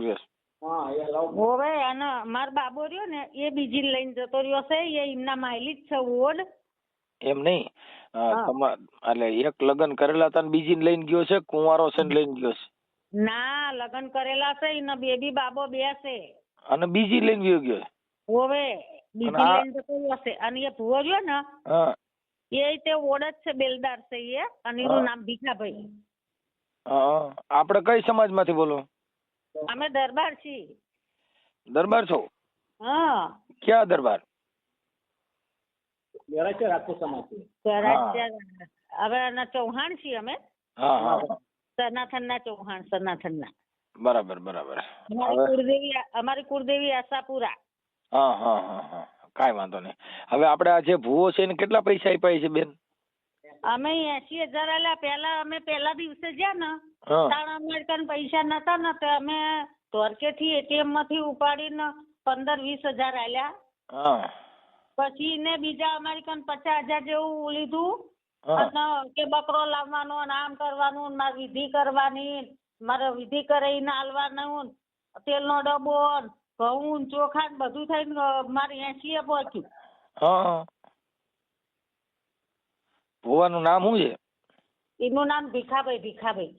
જતો રહ્યો હવે અને માર બાબો રહ્યો ને એ બીજી લઈને જતો રહ્યો છે એ એમના માયલી જ છે ઓડ. એમ નહીં? એટલે એક લગ્ન કરેલા હતા બીજી લઈને ગયો છે કુંવારો છે લઈને ગયો છે? ના લગ્ન કરેલા છે એના બેબી બાબો બે છે. અને બીજી લઈને ગયો ગયો? હવે બીજી લઈને જતો રહ્યો છે અને એ ભૂવો રહ્યો ને એ તે ઓડ જ છે બેલદાર છે એ અને એનું નામ ભીખાભાઈ. આપડે આપણે કઈ સમાજમાંથી બોલો? અમે દરબાર છીએ. દરબાર છો? હા. ક્યાં દરબાર? કરાચ્યા હવે એના ચૌહાણ છીએ અમે. હા હા. સનાથનના ચૌહાણ સનાથનના. બરાબર બરાબર. અમારી કુળદેવી અમારી કુળદેવી આશાપુરા. હા હા હા હા. કાંઈ વાંધો નહીં. હવે આપણે આ જે ભૂવો છે એને કેટલા પૈસા આપ્યા છે બેન? અમે એસી હજાર આલ્યા. પેલા અમે પેલા દિવસે ગયા ને હા. તાણ અમારે કન પૈસા નતા ને તો અમે ધોરકેથી એટીએમમાંથી ઉપાડીને પંદર વીસ હજાર આલ્યા. હા. પછી ને બીજા અમારી કન પચાસ હજાર જેવું લીધું. હા. અને કે બકરો લાવવાનો ને આમ કરવાનું ને મારે વિધિ કરવાની મારે વિધિ કરીને આલવાનું તેલનો ડબ્બો ને ઘઉં ને ચોખા ને બધું થઈને મારે એસી એ પહોંચ્યું હા. ભુવાનું નામ શું છે? એનું નામ ભીખાભાઈ ભીખાભાઈ.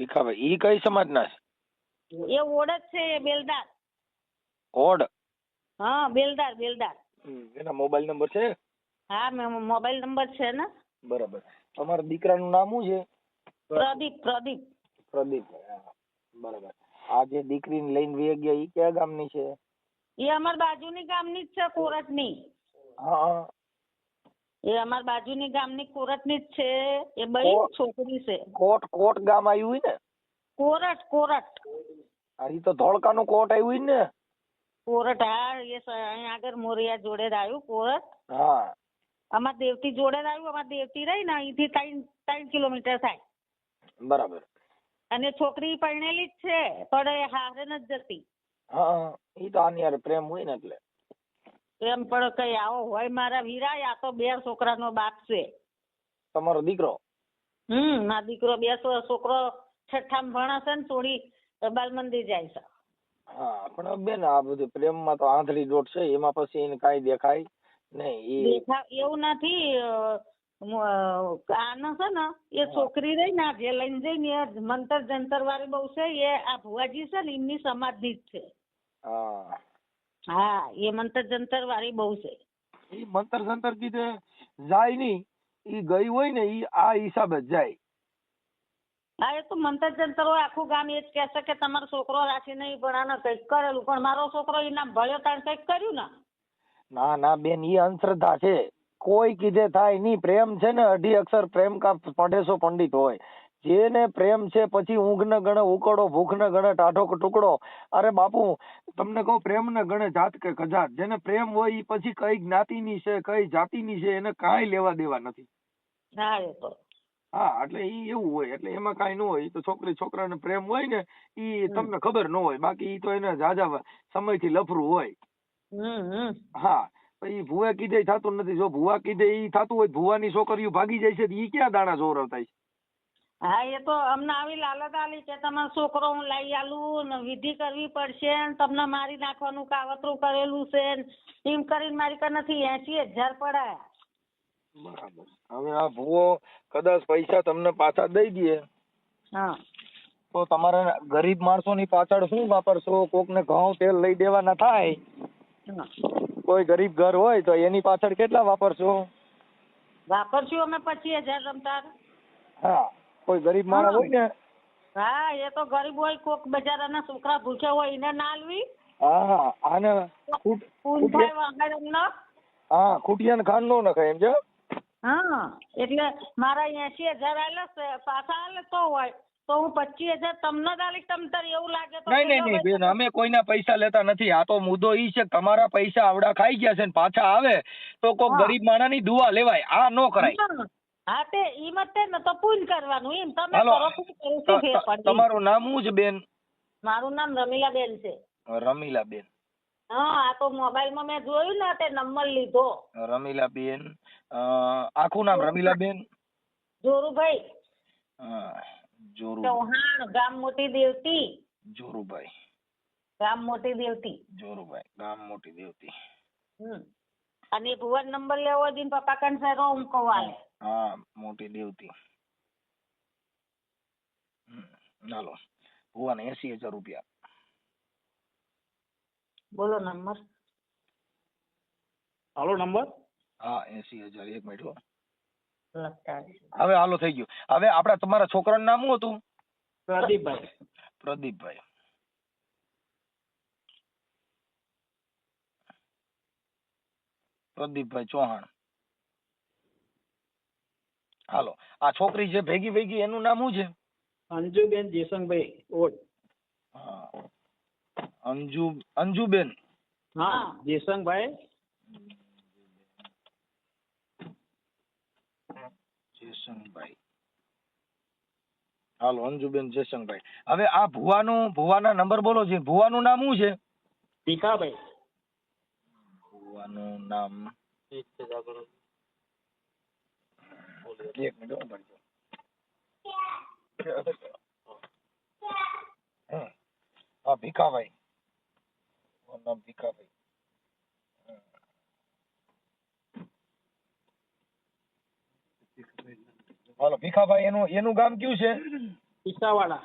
ભીખાભાઈ. ઈ કઈ સમાજના છે? એ ઓળખ છે એ બેલદાર. ઓડ. હા બેલદાર બેલદાર. એના મોબાઈલ નંબર છે? હા મોબાઈલ નંબર છે ને. બરાબર. તમારા દીકરાનું નામ શું છે? પ્રદીપ પ્રદીપ. પ્રદીપ. બરાબર. આ જે દીકરીને લઈને વે ગયા ઈ કયા ગામની છે? એ અમાર બાજુની ગામની જ છે કોરટની. હા એ અમાર બાજુની ગામની કોરટની જ છે. એ બઈ છોકરી છે. કોટ કોટ ગામ આવ્યું ને? કોરટ કોરટ. આ તો ધોળકાનું કોટ આવ્યું ને? કોરટ હા એ અહીંયા આગળ મોરિયા જોડે જ આવ્યું કોરટ. હા. અમાર દેવતી જોડે જ આવ્યું અમાર દેવતી રહી ને અહીંથી ત્રણ ત્રણ કિલોમીટર થાય. બરાબર. અને છોકરી પરણેલી જ છે પણ એ હારે નથી જતી. હા એ તો આની પ્રેમ હોય ને એટલે. એમ પણ કઈ આવો હોય મારા વીરા આ તો બે છોકરાનો બાપ છે. તમારો દીકરો? હમ મારો દીકરો બે છોકરો છઠ્ઠામાં ભણે છે ને સોળી બાલ મંદિર જાય છે. હા પણ બેન આ બધું પ્રેમમાં તો આંધળી દોટ છે એમાં પછી એને કાંઈ દેખાય નહીં દેખાવ એવું નથી આને છે ને એ છોકરી રહી ને જે લઈને જઈને એ મંતર જંતર વાળી બહુ છે એ આ ભુવાજી છે ને એમની સમાધિ જ છે. હા. હા એ મંતર જંતર વાળી બહુ છે. એ મંતર જંતર કીધે જાય નહીં ઈ ગઈ હોય ને ઈ આ હિસાબે જાય. હા એ તો મંતર જંતર હોય આખું ગામ એ જ કહેશે કે તમારો છોકરો રાખી નહીં પણ આને કંઈક કરેલું. પણ મારો છોકરો એના ભળ્યો તાણ કંઈક કર્યું ને? ના ના બેન ઈ અંધશ્રદ્ધા છે. કોઈ કીધે થાય નહીં પ્રેમ છે ને અઢી અક્ષર પ્રેમ કા પઢેસો પંડિત હોય. જેને પ્રેમ છે પછી ઊંઘ ને ગણે ઉકળો ભૂખ ને ગણે ટાઢો ટુકડો. અરે બાપુ તમને કહું પ્રેમ ને ગણે જાત કે કજાત જેને પ્રેમ હોય ઈ પછી કઈ જ્ઞાતિની છે કઈ જાતિની છે એને કાંઈ લેવા દેવા નથી. હા એટલે ઈ એવું હોય એટલે એમાં કાંઈ ન હોય. તો છોકરી છોકરાને પ્રેમ હોય ને ઈ તમને ખબર ન હોય. બાકી ઈ તો એને જાજા સમયથી લફરું હોય. હા પછી ભુવા કીધે થતું નથી. જો ભુવા કીધે ઈ થતું હોય ભુવાની છોકરીઓ ભાગી જાય છે ઈ ક્યાં દાણા જોરવતા છે હા એ તો અમને આવી લાલચ આલી કે તમારો છોકરો હું લઈ આલું ને વિધિ કરવી પડશે ને તમને મારી નાખવાનું કાવતરું કરેલું છે ને એમ કરીને મારી કનેથી એસી હજાર પડાયા. બરાબર. હવે આ ભૂવો કદાચ પૈસા તમને પાછા દઈ દે. હા. તો તમારે ગરીબ માણસોની પાછળ શું વાપરશો? કોકને ઘઉં તેલ લઈ દેવાના થાય. કોઈ ગરીબ ઘર હોય તો એની પાછળ કેટલા વાપરશો? વાપરશું અમે પચીસ હજાર રમતા હા. કોઈ ગરીબ માણસ હોય ને? હા એ તો ગરીબ હોય કોક બજારાના છોકરા ભૂખ્યા હોય એને ના આલવી. હા આને થાય વગર એમને હા ખૂટિયાન ખાન નો નખાય એમ છે? હા એટલે મારા એસી હજાર આલે પાછા આલે તો હોય. તો હું પચીસ હજાર તમને દાલી તમ તાર એવું લાગે તો નહીં નહીં નહીં બેન અમે કોઈના પૈસા લેતા નથી. આ તો મુદ્દો ઈ છે તમારા પૈસા આવડા ખાઈ ગયા છે ને પાછા આવે તો કોક. ગરીબ માણસની દુઆ લેવાય. આ નો કરાય. હા. તે ઈ છે ને તો પૂન કરવાનું એમ. તમે કરો શું ફેર પડે તમારું નામ શું છે બેન? મારું નામ રમીલાબેન છે. રમીલા બેન હા આ તો મોબાઈલમાં મેં જોયું ને તે નંબર લીધો. રમીલા બેન આખું નામ રમીલા બેન જોરુભાઈ જોરુ ચૌહાણ ગામ મોટી દેવતી. જોરુભાઈ. ગામ મોટી દેવતી. જોરુભાઈ ગામ મોટી દેવતી. હમ. અને ભુવન નંબર લેવો હોય પપ્પા હું કહું આલે હા મોટી દેવતી. ચાલો ભુવન એસી હજાર રૂપિયા. બોલો નંબર. હાલો નંબર? હા એસી હજાર એક મિનિટ હો. હવે હાલો થઈ ગયું. હવે આપડા તમારા છોકરાનું નામ શું હતું? પ્રદીપભાઈ. પ્રદીપભાઈ. પ્રદીપભાઈ ચૌહાણ. હાલો આ છોકરી જે ભેગી ભેગી એનું નામ શું છે? અંજુબેન જેસંગભાઈ ઓડ. હા. અંજુ અંજુબેન. હા જેસંગભાઈ જેસંગભાઈ હાલો અંજુબેન જેસંગભાઈ હવે આ ભુવાનું ભુવાના નંબર બોલો છે ભુવાનું નામ શું છે? ભીખાભાઈ. ભુવાનું નામ. એક મિનિટ હો, ભરજો. હા ભીખાભાઈ નામ ભીખાભાઈ હાલો ભીખાભાઈ એનું એનું ગામ કયું છે? વિસાવાડા.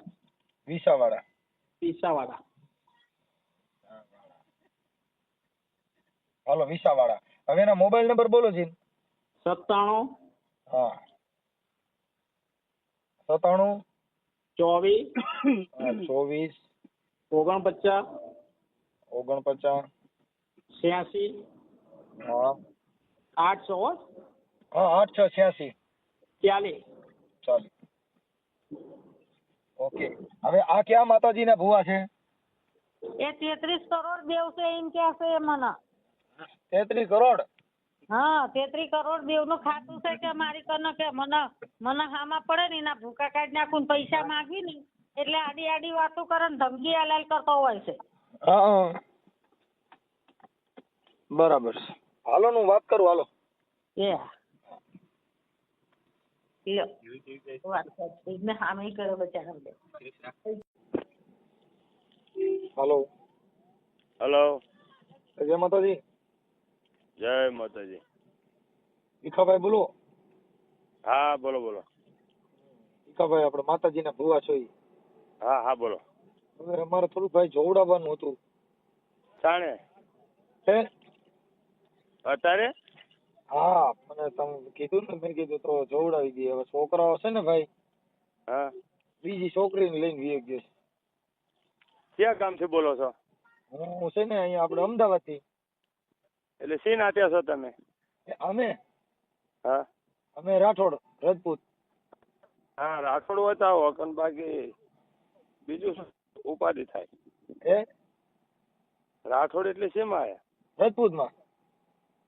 વિસાવાડા. વિસાવાડા. હાલો વિસાવાડા. હવે એના મોબાઈલ નંબર બોલો છે સત્તાણું હા. સત્તાણું? ચોવીસ. ચોવીસ. ઓગણપચાસ. ઓગણપચાસ. છ્યાસી. હા. આઠસો હા? આઠ છ છ્યાસી. ચાલીસ. ચાલીસ. ઓકે. હવે આ ક્યાં માતાજીના ભુવા છે? એ તેત્રીસ કરોડ દેવ છે એમ કે છે એ મને. તેત્રીસ કરોડ? હા તેત્રી કરોડ દેવનું ખાતું છે કે મારી કને કે મને મને હામાં પડે ને એના ભૂકા કાઢી નાખું ને પૈસા માંગી ને એટલે આડી આડી વાતો કરે ને ધમકી હલાલ કરતો હોય છે. હા બરાબર છે. હાલો ને હું વાત કરું હાલો. એ લ્યો વાત કર. એને હામે કર્યો બચારાને. હાલો. હલો. જય માતાજી. જય માતાજી. ભીખાભાઈ બોલો. હા બોલો બોલો. ભીખાભાઈ આપણે માતાજીના ભુવા છો હા હા બોલો. હવે અમારે થોડું ભાઈ જોવડાવવાનું હતું. સાણે હે? અત્યારે? હા મને તમે કીધું ને મેં કીધું તો જોવડાવી દઈએ. હવે છોકરાઓ છે ને ભાઈ હા. બીજી છોકરીને લઈને વી ગયો છે. ક્યાં છે બોલો છો? હું છે ને અહીંયા આપણે અમદાવાદથી એટલે સી નાત્યા છો તમે? અમે? હા. અમે રાઠોડ રાજપૂત. હા રાઠોડ હોય તો આવો પણ બાકી બીજું શું? ઉપાધિ થાય. એ? રાઠોડ એટલે શેમાં આયા? રાજપૂતમાં.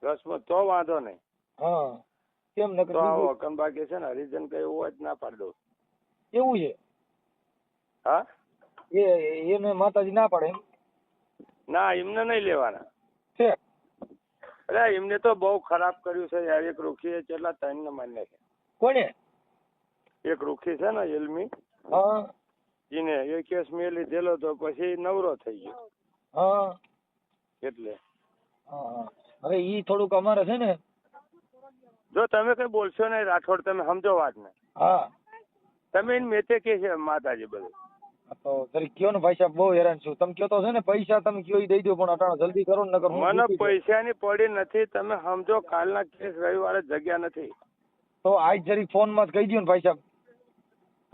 રજપૂત તો વાંધો નહીં. હા. કેમ નકર તો આવો કન બાકી છે ને હરિજન કઈ હોય જ ના પાડ દઉં. એવું છે? હા? એ એને માતાજી ના પાડે ના એમને નહીં લેવાના. છે? અરે એમને તો બહુ ખરાબ કર્યું છે યાર. એક રૂખીએ કેટલા ત્રણ ને માન્ય છે. કોને એક રૂખી છે ને એલમી હા. એને એ કેસ મેં લીધેલો તો પછી નવરો થઈ ગયો. હા. એટલે. હવે ઈ થોડુંક અમારે છે ને. જો તમે કઈ બોલશો નહીં રાઠોડ તમે સમજો વાત ને હા. તમે એને મેતે કે છે માતાજી બધું. તો જરીક કયો ને ભાઈ સાહેબ બહુ હેરાન છું. તમે કયો તો છે ને પૈસા તમે કયો દઈ દો પણ અટાણો જલ્દી કરો ને નકર મને. પૈસાની પડી નથી તમે સમજો કાલના કેસ રવિવારે જગ્યા નથી. તો આજ જરી ફોનમાં કહી દો ને ભાઈ સાહેબ.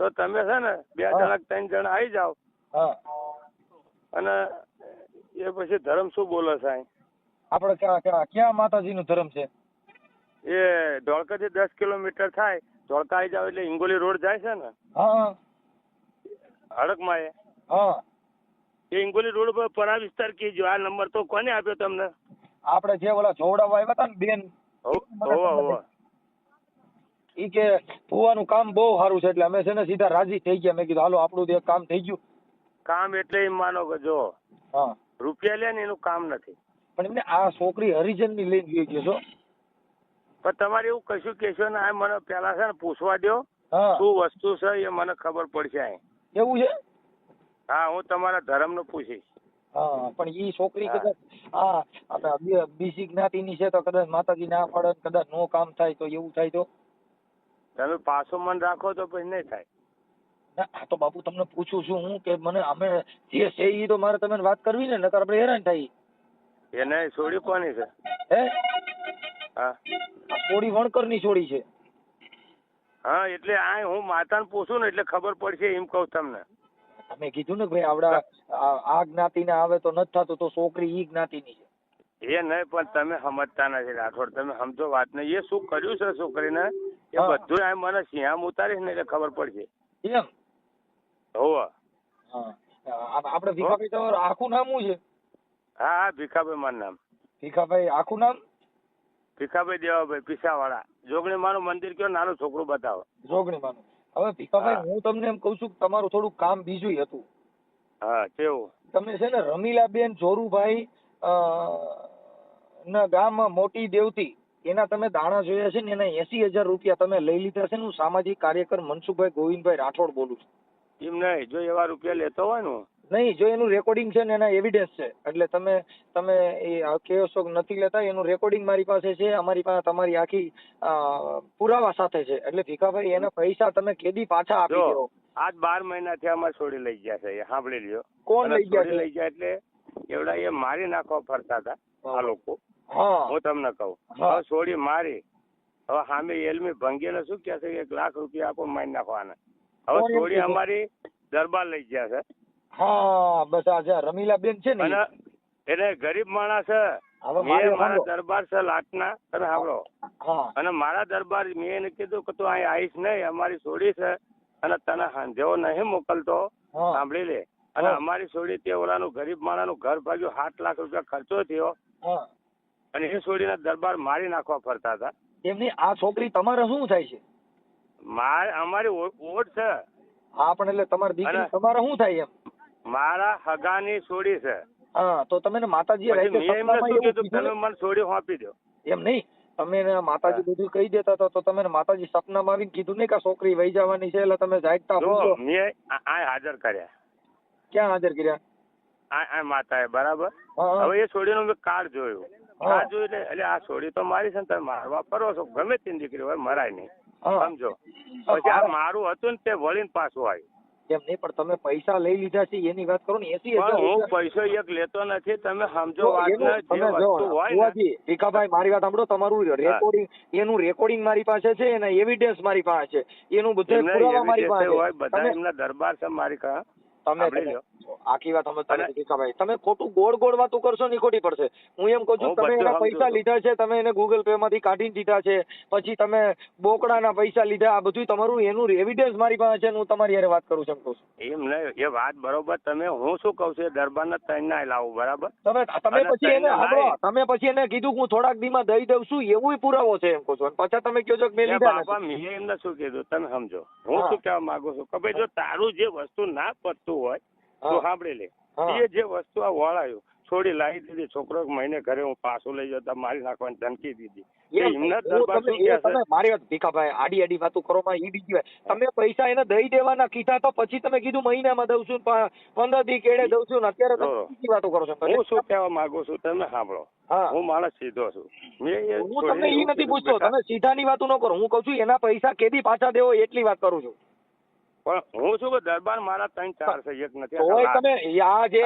તો તમે છે ને બે જણા ત્રણ જણા આવી હા. અને એ પછી ધર્મ શું બોલે સાહેબ આપડે આપણે ક્યાં માતાજી નું ધર્મ છે? એ ધોળકાથી દસ કિલોમીટર થાય ધોળકા આવી જાવ એટલે હિંગોલી રોડ જાય છે ને? હા. હડકમાં એ? હા. એ હિંગોલી રોડ પર પરા વિસ્તાર કીજો આ નંબર તો કોને આપ્યો તમને? આપણે જે ઓલા જોવડાવવા આવ્યા હતા ને બેન હોવા હોવા. ઈ કે ફુવાનું કામ બહુ સારું છે એટલે અમે છે ને સીધા રાજી થઈ ગયા. મેં કીધું હાલો આપણું એક કામ થઈ ગયું. કામ એટલે એમ માનો કે જો હા. રૂપિયા લે ને એનું કામ નથી. પણ એમને આ છોકરી હરિજનની લઈને ગઈ છો પણ તમારે એવું કશું કહેશો ને આ મને પેલા છે ને પૂછવા દો શું વસ્તુ છે એ મને ખબર પડશે અહીં. એવું છે? હા હું તમારા ધર્મનું પૂછીશ હા પણ ઈ છોકરી કદાચ હા આપડે બીજી જ્ઞાતિની છે તો કદાચ માતાજી ના પડે કદાચ નો કામ થાય તો એવું થાય તો? તમે પાછું મન રાખો તો પછી નહીં થાય. ના તો બાપુ તમને પૂછું છું હું કે મને અમે જે છે ઈ તો મારે તમે વાત કરવી ને નકર આપણે હેરાન થાય. એને છોડી કોની છે? હે? હા. થોડી વણકરની છોડી છે. હા એટલે આ હું માતાને પૂછું ને એટલે ખબર પડશે એમ કહું તમને. તમે કીધું ને ભાઈ આવડા આ જ્ઞાતિ જ્ઞાતિને આવે તો નથી થતું તો છોકરી ઈ જ્ઞાતિની છે. એ નહીં પણ તમે સમજતા નથી રાઠોડ. તમે સમજો વાત ને. એ શું કર્યું છે છોકરીને? એ. બધું આ મને સિંહામ ઉતારીશ ને એટલે ખબર પડશે. એમ હોવ. આપણે ભીખાભાઈ તમારું આખું નામ શું છે? હા હા ભીખાભાઈ મારું નામ. ભીખાભાઈ આખું નામ? ભીખાભાઈ દેવાભાઈ પીસાવાળા જોગણી માનું મંદિર કયો નાનું છોકરું બતાવો. જોગણીમાંનું હવે ભીખાભાઈ હું. તમને એમ કહું છું કે તમારું થોડું કામ બીજું હતું. હા કેવું? તમે છે ને રમીલાબેન જોરુભાઈ ના ગામ મોટી દેવતી એના તમે દાણા જોયા છે ને એના એસી હજાર રૂપિયા તમે લઈ લીધા છે ને હું સામાજિક કાર્યકર મનસુખભાઈ ગોવિંદભાઈ રાઠોડ બોલું છું. એમ નહીં જો એવા રૂપિયા લેતો હોય ને નહીં જો એનું રેકોર્ડિંગ છે ને એના એવિડન્સ છે એટલે તમે તમે એ આ શોખ નથી લેતા એનું રેકોર્ડિંગ મારી પાસે છે અમારી પાસે તમારી આખી પુરાવા સાથે છે. એટલે ભીખાભાઈ એના પૈસા તમે કેદી પાછા આપી દો. આજ બાર મહિનાથી અમારે છોડી લઈ ગયા છે સાંભળી લ્યો. કોણ લઈ ગયા લઈ ગયા એટલે એવડા એ મારી નાખવા ફરતા હતા આ લોકો. હું. તમને કહું. હવે છોડી મારી. હવે સામે એલમી ભંગેલો શું કે છે એક લાખ રૂપિયા આપો મારી નાખવાના. હવે છોડી અમારી દરબાર લઈ ગયા છે. હા બસ આ જે રમીલાબેન છે ને એટલે ગરીબ માણસ મારે દરબાર છે લાટના. તમે સાંભળો અને મારા દરબાર મેં એને કીધું કે તું અહીં આવીશ નહીં અમારી છોડી છે. અને તને હાંધેવો નહીં મોકલતો. સાંભળી લે. અને અમારી છોડી તે ઓલાનું ગરીબ માણાનું ઘર ભાગ્યું સાત લાખ રૂપિયા ખર્ચો થયો. અને એ છોડીને દરબાર મારી નાખવા ફરતા હતા. એમની આ છોકરી તમારે શું થાય છે? મારે અમારી ઓટ છે. હા પણ એટલે તમારી દીકરી તમારે શું થાય એમ? મારા હગાની છોડી છે. હા તો તમે માતાજી તમે મને છોડી સોંપી દો. એમ નહીં તમે માતાજી બધું કહી દેતા તો તમે માતાજી સપનામાં આવીને કીધું નહીં કે છોકરી વહી જવાની છે એટલે તમે જાગતા હો મેં આ હાજર કર્યા. ક્યાં હાજર કર્યા? આ આ માતાએ બરાબર. હવે એ છોડીનો મેં કાર્ડ જોયું. કાર્ડ જોયું એટલે એટલે આ છોડી તો મારી છે ને તમે મારવા ફરો છો. ગમે તે દીકરી હોય મરાય નહીં. સમજો? પછી આ મારું હતું ને તે વળીને પાછું આવ્યું. એમ નહીં પણ તમે પૈસા લઈ લીધા છે એની વાત કરો ને એસી હું પૈસો એક લેતો નથી તમે સમજો તમે જો વસ્તુ હોય ને ભુવાજી, ભીખાભાઈ મારી વાત સાંભળો તમારું રેકોર્ડિંગ એનું રેકોર્ડિંગ મારી પાસે છે એના એવિડન્સ મારી પાસે છે એનું બધું પુરાવા મારી પાસે હોય છે. બધા એમના દરબાર છે મારી કા તમે. આખી વાત સમજ તમે ભીખાભાઈ તમે ખોટું ગોળ ગોળ વાતો કરશો ને ખોટી પડશે. હું એમ કહું છું તમે એના પૈસા લીધા છે તમે એને ગૂગલ પે માંથી કાઢીને દીધા છે પછી તમે બોકડાના પૈસા લીધા આ બધું તમારું એનું એવિડન્સ મારી પાસે છે હું તમારી હારે વાત કરું છું એમ કહું છું. એમ નહીં એ વાત બરોબર તમે હું શું કહું છું દરબારના ત્રણ ના લાવું બરાબર? તમે તમે પછી એને તમે પછી એને કીધું કે હું થોડાક દીમાં દઈ દઉં છું એવું પુરાવો છે એમ કહું છું. પાછા તમે કહો છો કે મેં લીધા બાપા મેં એમને શું કીધું? તમે સમજો. હું શું કહેવા માંગુ છું? કે ભાઈ જો તારું જે વસ્તુ ના પડતું હોય તો સાંભળી લે. એ જે વસ્તુ આ વળાયું છોડી લાવી દીધી છોકરો મહિને ઘરે હું પાછો લઈ જતા મારી નાખવાની ધમકી દીધી. એ તમે- શું એ કહે છે? તમે મારી વાત ભીખાભાઈ આડી આડી વાતો કરો માં ઈ બીજી વાત તમે પૈસા એને દઈ દેવાના કીધા તો પછી તમે કીધું મહિનામાં દઉં છું પંદર દી કેડે દઉં છું ને અત્યારે તમે બીજી વાતો કરો છો. હું શું કહેવા માંગુ છું તમે સાંભળો. હું. માણસ સીધો છું. હું તમને ઈ નથી પૂછતો. તમે સીધાની વાતો ન કરો. હું કઉ છું એના પૈસા કેદી પાછા દેવો એટલી વાત કરું છું. પણ હું શું કે દરબાર મારા ત્રણ ચાર છે એક નથી તોય તમે આ જે.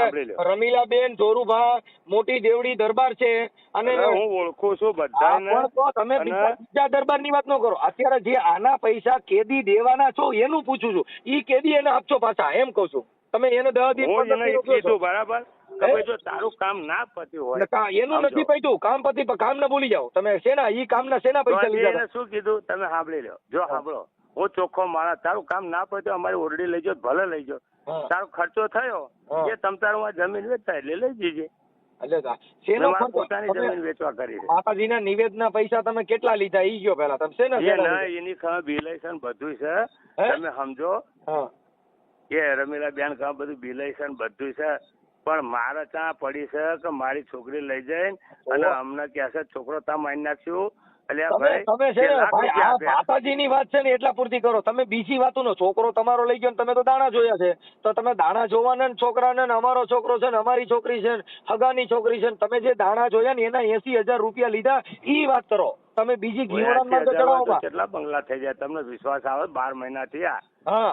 રમીલાબેન જોરુભા મોટી દેવડી દરબાર છે અને હું ઓળખું છું બધા તમે બીજા દરબારની વાત ન કરો. અત્યારે જે આના પૈસા કેદી દેવાના છો એનું પૂછું છું. ઈ કેદી એને આપશો પાછા એમ કહું છું. તમે એને દવા દી હું પંદર એને દી એ રોક્યો છો. કીધું બરાબર તમે જો તારું કામ ના પત્યું હોય એનું નથી પૈતું. કામ પતિ કામ ના ભૂલી જાઓ. તમે શેના ઈ કામના શેના પૈસા લીધા શું કીધું? તમે સાંભળી લો જો સાંભળો. હું ચોખ્ખો માણસ. તારું કામ ના પત્યું અમારી ઓરડી લઈ જાઓ ભલે લઈ જાઓ. તારો ખર્ચો થયો. એ તમ તારું આ જમીન વેચતા એટલે લઈ જજે. એટલે તા- મેં શેનો મારા ખર્ચો? પોતાની જમીન વેચવા કરી માતાજીના નિવેદના પૈસા તમે કેટલા લીધા? ઈ ગયો પેલા તમે શેના એ શેના ના લીધા? એની ખબર બિલેશન બધું છે તમે સમજો. કે રમીલા બેન ખા બધું બિલેશન બધું છે પણ મારે ત્યાં પડી છે કે મારી છોકરી લઈ જાય અને હમણાં અમને કહે છોકરો ત્યાં મારી નાખ્યું. માતાજીની વાત છે ને એટલા પૂરતી કરો. તમે બીજી વાતોનો છોકરો તમારો લઈ ગયો ને તમે તો દાણા જોયા છે. તો તમે દાણા જોવાના ને છોકરાને ને અમારો છોકરો છે ને અમારી છોકરી છે ને હગાની છોકરી છે ને તમે જે દાણા જોયા ને એના એસી હજાર રૂપિયા લીધા ઈ વાત કરો. તમે બીજી ઘીવડામાં તો 80,000 હોય તો ચડાવોમાં કેટલા બંગલા થઈ જાય? તમને વિશ્વાસ આવે? બાર મહિના થયા.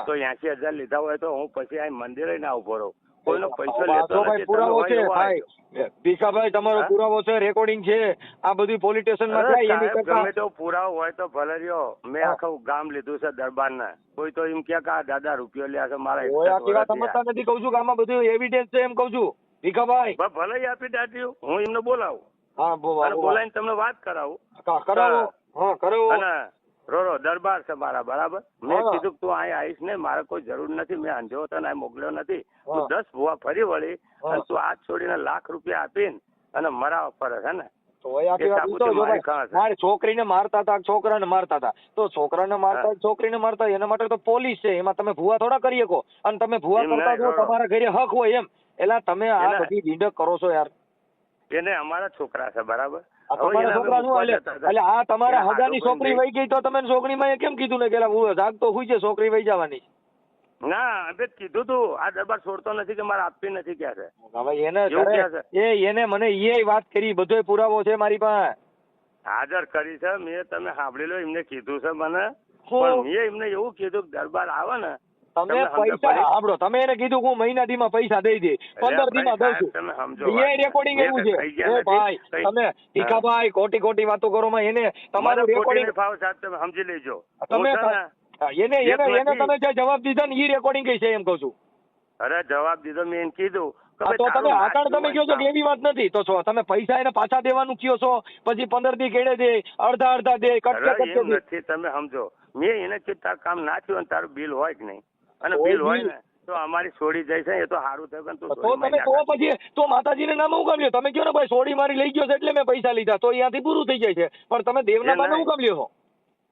તો એસી હજાર લીધા હોય તો હું પછી આ મંદિરે ના ઊભો રહું. કોઈનો પૈસો લેતો નથી પુરાવો છે ભાઈ. ભીખાભાઈ તમારો પુરાવો છે રેકોર્ડિંગ છે આ બધું પોલીસ સ્ટેશનમાં થાય એની કરતા. ગમે તેવો પુરાવો હોય તો ભલે રહ્યો. મેં. આખું ગામ લીધું છે દરબારના. કોઈ તો એમ કે આ દાદા રૂપિયો લ્યા છે મારા ઓય આ થયા. સમજતા નથી કહું છું કે આમાં બધું એવિડન્સ છે એમ કહું છું. ભીખાભાઈ. ભલે આપી દાટ્યું હું એમને બોલાવું. હા બોલાવીને તમને વાત કરાવું. કરાવો. હા. કરાવો. રોરો દરબાર છે મારા બરાબર? મેં કીધું તું અહીંયા આવીશ ને મારે કોઈ જરૂર નથી મેં અંજો તને મોકલ્યો નથી. તું દસ ભુવા ફરી વળી અને તું હાથ છોડીને લાખ રૂપિયા આપીને અને મરાવા ફરે છે ને. છોકરીને મારતા હતા છોકરાને મારતા હતા. તો છોકરાને મારતા છોકરીને મારતા એના માટે તો પોલીસ છે એમાં તમે ભૂવા થોડા કરી શકો. અને તમે ભૂવા કરતા છો તમારા ઘરે હક હોય એમ. એલા તમે આ બધી ઢીંડક કરો છો યાર. એને અમારા છોકરા છે બરાબર? તમારા છોકરા શું એટલે એટલે આ તમારા હગાની છોકરી વહી ગઈ તો તમે છોકરીમાં એ કેમ કીધું ને કે એલા હું હુઈ છે છોકરી વહી જવાની. ના અમે કીધું તું. આ દરબાર છોડતો નથી કે મારે આપવી નથી ક્યાં છે હવે એને. એ એને મને એ વાત કરી બધોય પુરાવો છે મારી પાસે. હાજર કરી છે મેં તમે સાંભળી લો એમને કીધું છે મને. પણ મેં એમને એવું કીધું કે દરબાર આવે ને તમે પૈસા? સાંભળો તમે એને કીધું હું મહિના દીમાં પૈસા દઈ દે. પંદર દીમાં દઉં છું. એ રેકોર્ડિંગ એવું છે. એ ભાઈ તમે ભીખાભાઈ કોટી કોટી વાતો કરો માં એને મારે તમારું રેકોર્ડિંગ ભાવ સાહેબ તમે સમજી લેજો. તમે એને એને એને તમે જે જવાબ દીધા ને એ રેકોર્ડિંગ છે એમ કહું છું. અરે જવાબ દીધો મેં એને કીધું. કે તો તમે તારું તમે કહો છો કે એવી વાત નથી. તો છો તમે પૈસા એને પાછા દેવાનું કયો છો? પછી પંદર દી કેડે દે અડધા અડધા દે કટકે કટકે નથી તમે સમજો. મેં એને તારું કામ ના થયું અને તારું બિલ હોય કે નહીં. અને બિલ હોય ને તો અમારી છોડી જાય છે એ તો સારું થયું તો તમે તો પછી તો માતાજીને નામ હું કામ લ્યો તમે કહો ને ભાઈ છોડી મારી લઈ ગયો છે એટલે મેં પૈસા લીધા. તો અહીંયાથી પૂરું થઈ જાય છે. પણ તમે દેવના એ હું કામ લ્યો છો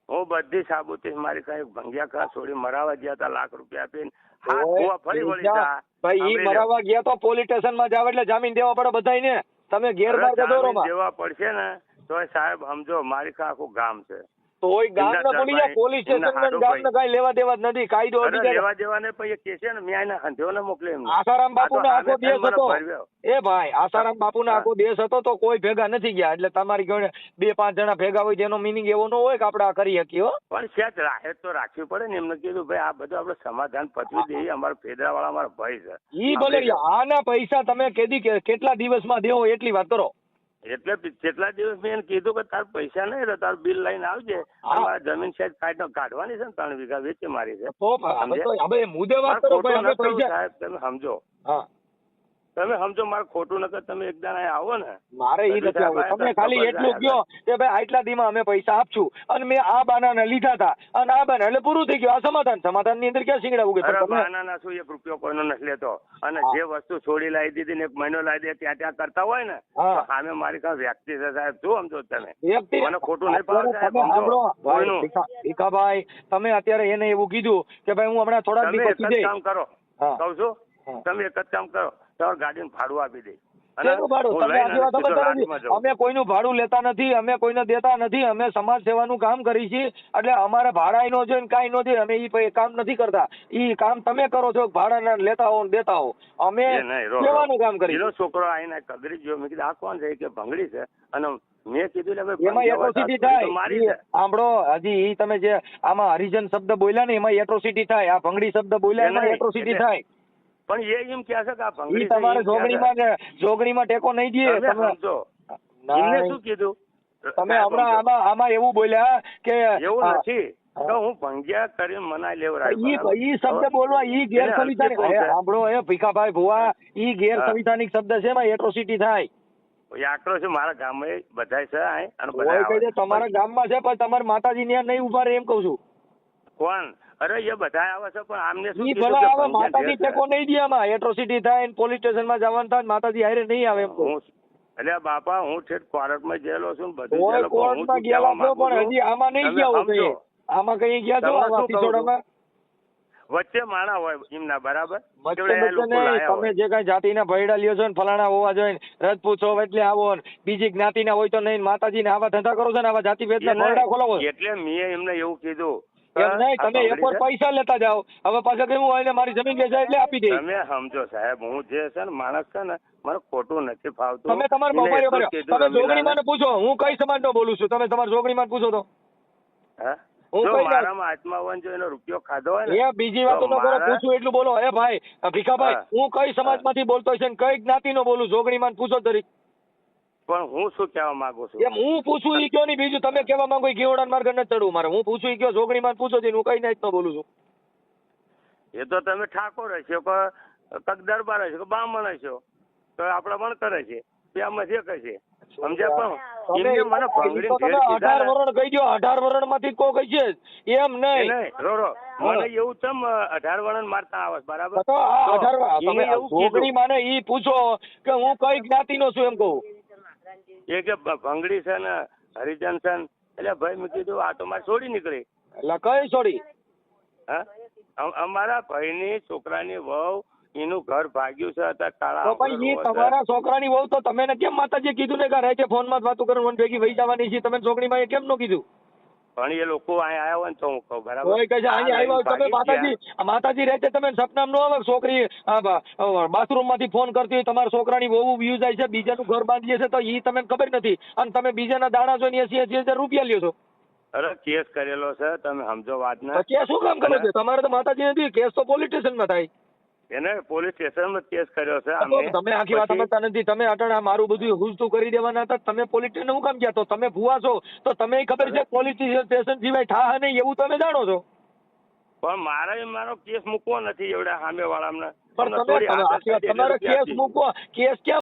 હું બધી સાબુતી મારી કઈ ભંગ્યા કા છોડી મરાવા ગયા હતા લાખ રૂપિયા આપીને. ફરી વળી. ભાઈ ઈ મરાવા ગયા તો પોલીસ સ્ટેશનમાં જાવ એટલે જામીન દેવા પડે બધાયને. તમે અરે ગેરમાર્ગે દોરો માં દેવા પડશે ને તો સાહેબ સમજો મારી કા આખું ગામ છે. તો ઓય ભૂલી જાય પોલીસ સ્ટેશન ગામને કાંઈ લેવા દેવા જ નથી કાયદો લેવા દેવા ને પછી કે છે ને મેં આને હંધ્યોને મોકલે આસારામ બાપુને આ આખો દેશ હતો. એ ભાઈ આસારામ બાપુને હા. આખો દેશ હતો તો કોઈ ભેગા નથી ગયા. એટલે તમારી ઘરે બે પાંચ જણા ભેગા હોય તેનો મિનિંગ એવો ન હોય કે આપણે આ કરી શકીએ પણ સેજ રાહે તો રાખવી પડે ને. એમને કીધું ભાઈ આ બધું આપણે સમાધાન પચવી દઈએ. અમારા ફેદરા વાળા અમારા ભાઈ છે. ઈ ભલે આના પૈસા તમે કેદી કેટલા દિવસમાં દેવો એટલી વાત કરો. એટલે કેટલા દિવસ મેં કીધું કે તાર પૈસા નહીં તો તારું બિલ લઈને આવજે. આ જમીન સાહેબ કાઢ કાઢવાની છે ને ત્રણ વીઘા વેચી મારી છે. સમજો. તમે સમજો મારે ખોટું નકર તમે એક અહીંયા આવો ને. મારે એ નથી આવવું. તમે ખાલી એટલું કયો કે ભાઈ આટલા દીમાં અમે પૈસા આપશું. અને મેં આ બાનાને લીધા હતા. અને આ બાના એટલે પૂરું થઈ ગયું. આ સમાધાન. સમાધાનની અંદર ક્યાં શીંગડા ઉગે? અરે પણ તમે બહાના ના શું એક રૂપિયો કોઈનો નથી લેતો. અને જે વસ્તુ છોડી લાવી દીધી ને એક મહિનો લાવી દે ત્યાં ત્યાં કરતા હોય ને. સામે મારી કાં વ્યક્તિ છે સાહેબ. શું સમજો તમે? વ્યક્તિ મને ખોટું નહીં ભાઈ ભીખાભાઈ તમે અત્યારે એને એવું કીધું કે ભાઈ હું હમણાં થોડાક દિવસ કામ કરો. કહું છું? તમે એક જ કામ કરો. તમારે ગાડીનું ભાડું આપી દે. અમે કોઈનું ભાડું લેતા નથી અમે કોઈને દેતા નથી અમે સમાજ સેવાનું કામ કરી છીએ. એટલે અમારે ભાડા નો જોઈએ કઈ નો છે અમે ઈ કામ નથી કરતા. ઈ કામ તમે કરો છો ભાડા લેતા હો દેતા હો. અમે એ. સેવાનું કામ કરી પેલો છોકરો આઈને કગરી ગયો. મેં કીધું આ કોણ છે? કે ભંગડી છે. અને મેં કીધું એમાં એટ્રોસિટી થાય. છે. સાંભળો હજી ઈ તમે જે આમાં હરિજન શબ્દ બોલ્યા ને એમાં એટ્રોસિટી થાય. આ ભંગડી શબ્દ બોલ્યા એમાં એટ્રોસિટી થાય. પણ એ એમ કહે છે કે આ ભંગડી તમારે. જોગણીમાં જોગણીમાં ટેકો નહીં દે. તમે સમજો. એમને શું કીધું? તમે હમણાં આમાં આમાં એવું બોલ્યા કે એવું નથી. તો હું ભંગ્યા કરી મનાઈ લેવરાય ઈ શબ્દ બોલવા ઈ ગેર સંવિધાનિક સાંભળો એ ભીખાભાઈ ભુવા ઈ ગેર સંવિધાનિક શબ્દ છે એમાં એટ્રોસિટી થાય. એ છે મારા ગામમાં બધાય છે અને. તમારા ગામમાં છે પણ તમારા માતાજી ત્યાં નહીં ઊભા રહે એમ કઉ છું. કોણ? અરે એ બધા આવે છે પણ આમને શું ઈ ભલે આવે માતાજી ટેકો નહીં દે આમાં. એટ્રોસિટી થાય ને પોલીસ સ્ટેશનમાં જવાનું થાય માતાજી હારે નહીં આવે હું એટલે બાપા હું ઠેઠ કોર્ટમાં ગયેલો છું બધું ગયેલો, કોર્ટમાં શું છો પણ હજી આમાં નહીં ગયા આમાં કઈ ગયા છો આમાં સિસોડામાં વચ્ચે માણા હોય એમના બરાબર? તમે જે કઈ જાતિના ભયડા લ્યો છો ને ફલાણા હોવા જોઈએ ને રજપૂત છો એટલે આવો ને બીજી જ્ઞાતિના હોય તો નહીં માતાજીને આવા ધંધા કરો છો ને આવા જાતિ ભેદના એ ખોલાવો એટલે મેં એમને એવું કીધું એમ નહીં તમે એક વાર પગડી છે, પૈસા લેતા જાઓ. હવે પાછા કેવું હોય ને મારી જમીન વેચાય એટલે આપી દે તમે સમજો સાહેબ હું જે છે ને માણસ છે ને મને ખોટું નથી ફાવતું. તમે તમારા મોબાઈલ કર્યો. તમે જોગણીમાં પૂછો. હું કઈ સમાજનો બોલું છું? તમે તમારા જોગણીમાં પૂછો તો. હા? ને ને ન ભીખાભાઈ હું. કઈ સમાજમાંથી બોલતો છે ને કઈ જ્ઞાતિનો બોલું? જોગણીમાં ને પૂછો તરી પણ હું શું કહેવા માંગુ છું? એમ હું પૂછું ઈ કયો નહીં બીજું તમે કેવા માંગો ઈ ઘેવડાને માર્ગ ન ચડવું. મારે હું પૂછું ઈ કયો જોગણી માં પૂછો છે હું કઈ નાઈટનો બોલું છું. એ તો તમે ઠાકોર હશો કે કક દરબાર હશો કે બામણ હશો? તો આપણા વણકર હશે એમાં જે કહેશે. સમજ્યા પણ? મને ભંગડી અઢાર વરણ કહી દો અઢાર વરણમાંથી કો કહી છે એમ નહીં. રો રો. મને એવું તમ અઢાર વરણ મારતા આવે બરાબર? અઢાર તમે એવું માને ઈ પૂછો કે હું કઈ જ્ઞાતિ નો છું એમ કહું. એ કે ભંગડી છે ને હરિજન છે એટલે ભાઈ મેં કીધું આ તો મારે છોડી નીકળી. એટલે કઈ છોડી? હા? અમ- અમારા ભાઈની છોકરાની વહુ એનું ઘર ભાગ્યું છે અત્યારે કાળા તો ભાઈ એ. તમારા છોકરાની વહુ તો તમે કેમ માતાજી કીધું ને કે રહે છે ફોનમાં વાતો કરીને મને ભેગી વહી જવાની છે તમે છોકરીમાં એ કેમ નો કીધું? પણ એ લોકો અહીંયા આવ્યા હોય ને તો હું કહું બરાબર? કોઈ કહે છે અહીંયા આવ્યા હોય તમે માતાજી માતાજી રહે છે તમે સપનામ નો આવે છોકરી બાથરૂમમાંથી ફોન કરતી હોય તમારા છોકરાની બહુ વ્યૂ જાય છે બીજાનું ઘર બાંધીએ છે તો ઈ તમને ખબર નથી. અને તમે બીજાના દાણા જોઈને એસી એસી હજાર રૂપિયા લ્યો છો. અરે કેસ કરેલો છે તમે સમજો વાત ને. કેસ શું કામ કરે છે? તમારે તો માતાજી નથી કેસ તો પોલીસ સ્ટેશનમાં થાય. એને પોલીસ સ્ટેશનમાં કેસ કર્યો છે અમે તમે આખી વાત સમજતા નથી તમે અટાણા મારું બધું હુજતું કરી દેવાના હતા તમે પોલીસ સ્ટેશન હું કામ ગયા? તો તમે ભૂવા છો તો તમે ખબર છે પોલીસ સ્ટેશન સિવાય ઠાહ નહીં એવું તમે જાણો છો? પણ મારે મારો કેસ મૂકવો નથી એવડા સામે વાળા પણ તમે તમે આખી વાત તમારે કેસ મૂકવો કેસ ક્યાં